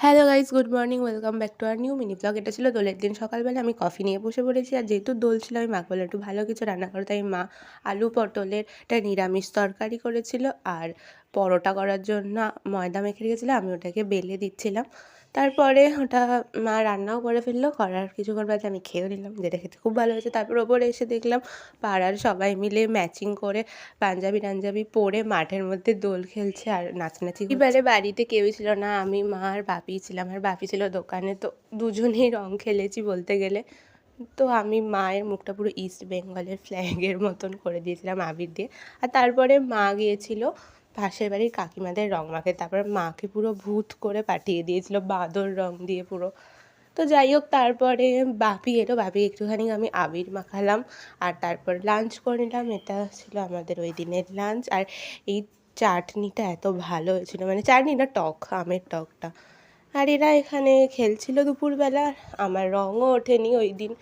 Hello guys good morning welcome back to our new mini vlog এটা ছিল দোলের দিন। সকালবেলা আমি কফি নিয়ে বসে পড়েছি আর যেহেতু দোল ছিল, আমি মাকে বলে একটু ভালো কিছু রান্না করো তাই মা আলু পটলের একটা নিরামিষ তরকারি করেছিল আর পরোটা করার জন্য ময়দা মেখে রেখেছিলো আমি ওটাকে বেলে দিচ্ছিলাম। তারপরে ওটা মা রান্নাও করে ফেলল, করার কিছুক্ষণ বাদে আমি খেয়েও নিলাম, যেটা খেতে খুব ভালো হয়েছে। তারপর ওপরে এসে দেখলাম পাড়ার সবাই মিলে ম্যাচিং করে পাঞ্জাবি টাঞ্জাবি পরে মাঠের মধ্যে দোল খেলছে আর নাচানাচি এবারে বাড়িতে কেউই ছিল না, আমি, মা আর বাপি ছিলাম। আর বাপি ছিল দোকানে, তো দুজনেই রং খেলেছি বলতে গেলে। তো আমি মায়ের মুখটা পুরো ইস্ট বেঙ্গলের ফ্ল্যাগের মতন করে দিয়েছিলাম আবির দিয়ে। আর তারপরে মা গিয়েছিল পাশের বাড়ির কাকিমাদের রং মাখে, তারপর মাকে পুরো ভূত করে পাঠিয়ে দিয়েছিল, বাঁদর রং দিয়ে পুরো। তো যাই হোক, তারপরে বাপি এলো, বাপি একটুখানি আমি আবির মাখালাম আর তারপর লাঞ্চ করে নিলাম। এটা ছিল আমাদের ওই দিনের লাঞ্চ আর এই চাটনিটা এত ভালো হয়েছিল মানে চাটনি না, টক, আমের টকটা। আর এরা এখানে খেলছিল দুপুরবেলা, আমার রঙও ওঠেনি ওই দিন।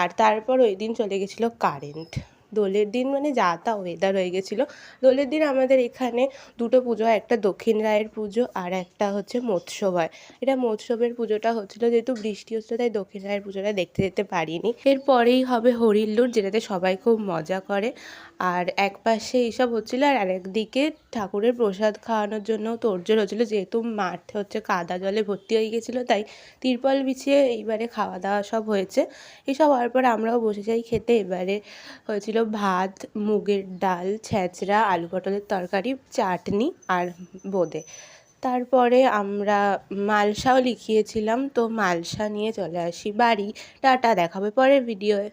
আর তারপর ওই দিন চলে গেছিল কারেন্ট দোলের দিন মানে যা তা ওয়েদার হয়ে গেছিল। দোলের দিন আমাদের এখানে দুটো পুজো, একটা দক্ষিণ রায়ের পুজো আর একটা হচ্ছে মৎস্যব হয় এটা মৎস্যবের পুজোটা হচ্ছিল যেহেতু বৃষ্টি হচ্ছিল, তাই দক্ষিণ রায়ের পুজোটা দেখতে যেতে পারিনি। এরপরেই হবে হরিল্লুর, যেটাতে সবাই খুব মজা করে। আর এক পাশে এইসব হচ্ছিল আর আরেকদিকে ঠাকুরের প্রসাদ খাওয়ানোর জন্য তোড়জোড় হচ্ছিল, যেহেতু মাঠ হচ্ছে কাদা জলে ভর্তি হয়ে গেছিল, তাই তিরপল বিছিয়ে এইবারে খাওয়া দাওয়া সব হয়েছে। এসব হওয়ার পর আমরাও বসে যাই খেতে। এবারে হয়েছিল ভাত, মুগের ডাল, ছেঁচড়া, আলু পটলের তরকারি, চাটনি আর বোঁদে। তারপরে আমরা মালসাও লিখিয়েছিলাম, তো মালসা নিয়ে চলে আসি বাড়ি। টাটা, দেখাবে পরের ভিডিওয়ে